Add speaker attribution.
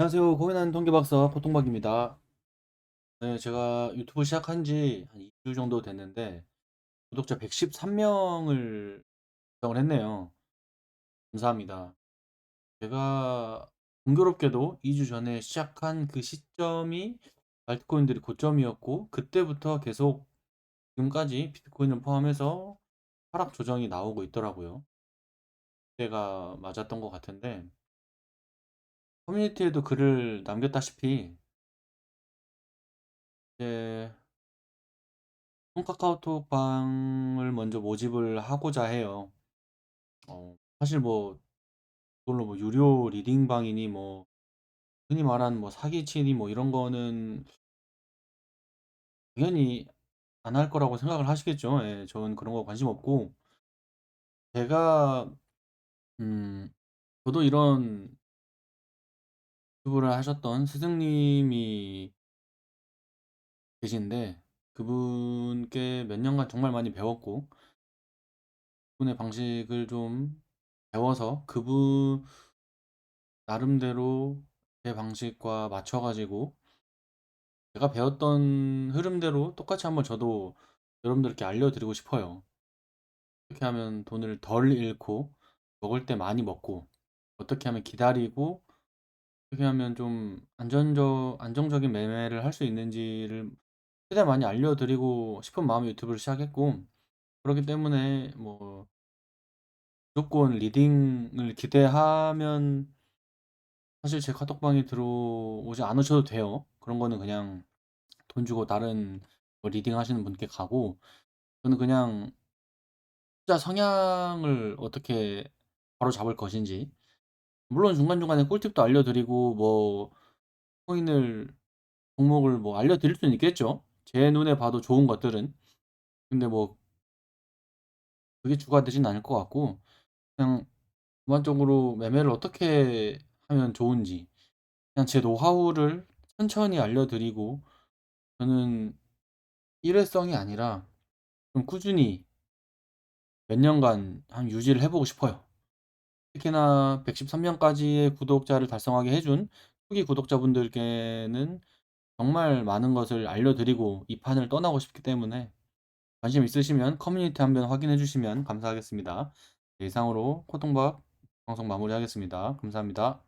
Speaker 1: 안녕하세요. 고민하는 통계박사 포통박입니다. 네, 제가 유튜브 시작한 지 한 2주 정도 됐는데 구독자 113명을 달성을 했네요. 감사합니다. 제가 공교롭게도 2주 전에 시작한 그 시점이 알트코인들이 고점이었고 그때부터 계속 지금까지 비트코인을 포함해서 하락 조정이 나오고 있더라고요. 그때가 맞았던 것 같은데 커뮤니티에도 글을 남겼다시피 이제 홈카카오톡 방을 먼저 모집을 하고자 해요. 어, 사실 뭐 그걸로 뭐 유료 리딩 방이니 뭐 흔히 말하는 뭐 사기치니 뭐 이런 거는 당연히 안 할 거라고 생각을 하시겠죠. 예, 저는 그런 거 관심 없고 제가 음 저도 이런 유튜브를 하셨던 스승님이 계신데 그분께 몇 년간 정말 많이 배웠고 그분의 방식을 좀 배워서 그분 나름대로 제 방식과 맞춰 가지고 제가 배웠던 흐름대로 똑같이 한번 저도 여러분들께 알려드리고 싶어요. 어떻게 하면 돈을 덜 잃고 먹을 때 많이 먹고 어떻게 하면 기다리고 어떻게 하면 좀 안전적 안정적인 매매를 할 수 있는지를 최대한 많이 알려드리고 싶은 마음에 유튜브를 시작했고 그렇기 때문에 뭐 무조건 리딩을 기대하면 사실 제 카톡방에 들어오지 않으셔도 돼요. 그런 거는 그냥 돈 주고 다른 뭐 리딩 하시는 분께 가고 저는 그냥 투자 성향을 어떻게 바로 잡을 것인지 물론 중간중간에 꿀팁도 알려드리고 뭐 코인을 종목을 뭐 알려드릴 수는 있겠죠. 제 눈에 봐도 좋은 것들은. 근데 뭐 그게 주가 되진 않을 것 같고 그냥 전반적으로 매매를 어떻게 하면 좋은지 그냥 제 노하우를 천천히 알려드리고 저는 일회성이 아니라 좀 꾸준히 몇 년간 한 유지를 해보고 싶어요. 특히나 113명까지의 구독자를 달성하게 해준 초기 구독자분들께는 정말 많은 것을 알려드리고 이 판을 떠나고 싶기 때문에 관심 있으시면 커뮤니티 한번 확인해 주시면 감사하겠습니다. 네, 이상으로 코통박 방송 마무리하겠습니다. 감사합니다.